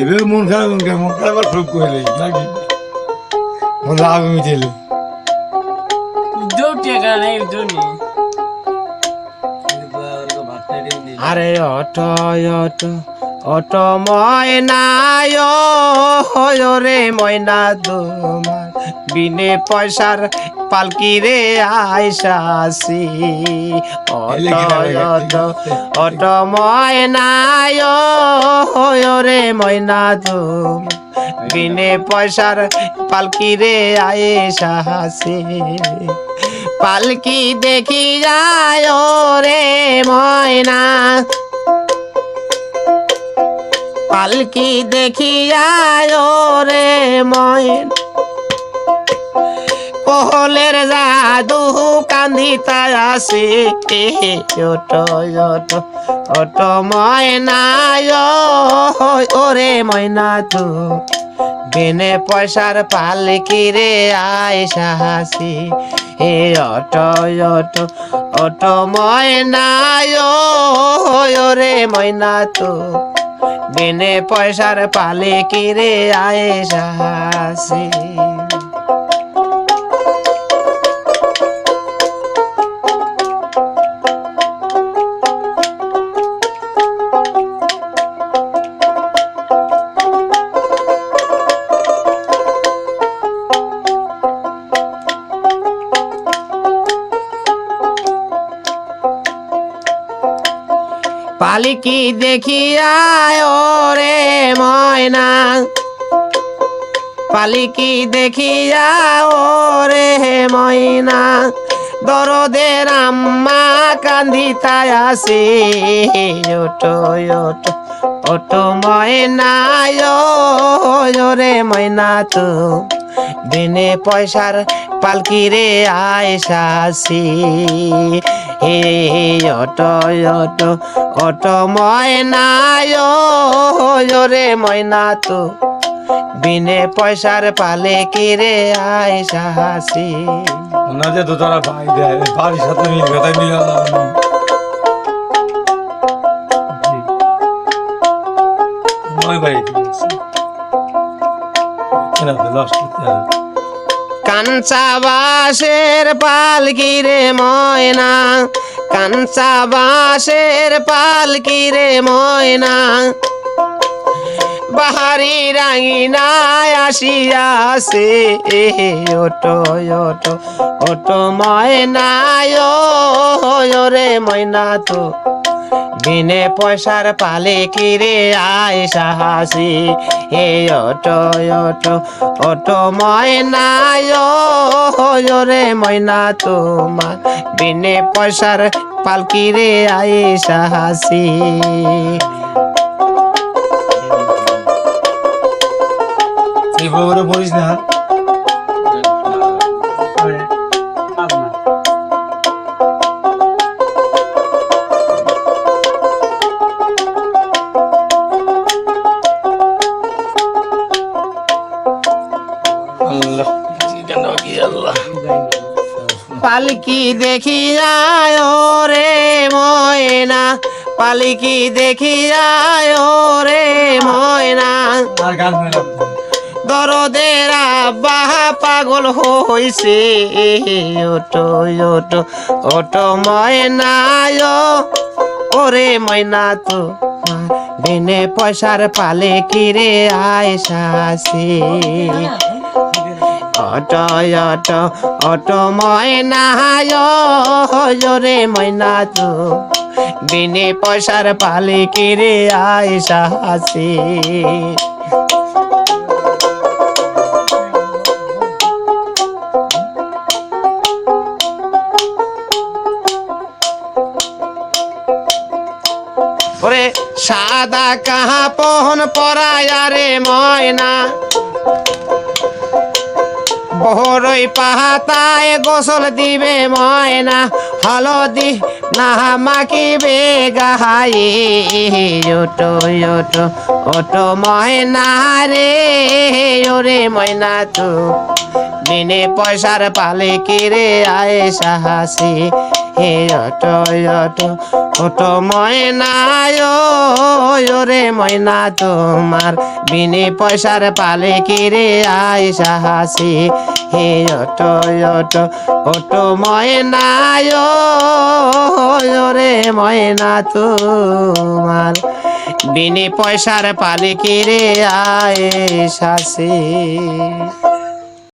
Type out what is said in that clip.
এবার মন খারাপ মন খারাপ মন খারাপ আর খুব কইলে নাকি মন দুটি গানে দুনি আরে অট অট অট ময়নায় হয় রে ময়না তোমার। বিনে পয়সার পালকি রে আইসাসি অট অট অট ময়নায় রে ময়না তোমার বিনে পয়সার পালকি রে আইসাসি পালকি দেখি যায় রে ময়না। পালকি দেখি যায় রে ময়না। কোহলের জাদু কান্দিতা আসে। ওট ওট ওট ময়না ওরে ময়না তো। বিনে পয়সার পালকি রে আয় সাহাসি হে অট অট অট ময়না রে ময়না তো। বিনে পয়সার পালকি রে আয় সাহাসি পালিকি দেখিয়া রে ময়না। পালিকি দেখিয়া রে ময়না। দরদের আম্মা কান্দিতায় আসে, ওটো ওটো ময়না রে ময়না তো। বিনে পয়সার পালকি রে আয়সাসি হে অটো অটো অটো ময়না রে ময়না তো। বিনে পয়সার পালে কি রে আয়সাসি না যে তো তারা ভাই দেয় বাড়ির সাথে মিলবে তাই মিলে ভাই। কাঞ্চা বাসের পালকি রে ময়না কাঞ্চা বাসের পালকি রে ময়না। বাহারি রাঙিনায় আসিয়াছে ওটো ওটো ওটো ময়নায় রে ময়না তো। বিনে পয়সার পালে কিরে আয় সাহাসি? হে অটো অটো অটো ময়নায় রে ময়না তোমার। বিনে পয়সার পালকি রে আয় সাহাসি? বলিস না। পালকি দেখিয়ায় রে ময়না পালকি দেখিয়ায় রে ময়না। দরদের আব্বা পাগল হইছে ওটো ওটো ওটো ময়নায়। ওরে ময়না তো বিনে পয়সার পালে কিরে আয়সাসি অটো অটো অটো ময়না তো। বিনে পয়সার পালে কিরে আয়সাসি ওরে সাদা কাহা পহন পরায়া ময়না। বহরই পাহাতায় গোসল দিবে ময়না, হলদি না মাখিবে গাহাই। ওটো ওটো ওটো ময়না রে, ওরে ময়না তো। বিনে পয়সার পালে কিরে আয় সাহাসি হে অটো অটো অটো রে ময়না তোমার বিনে পয়সার পালে কিরে আয় সাহাসি। হে অটো অটো অটো ময়না ও রে ময়না তোমার বিনে পয়সার পালে কিরে আয় শাসি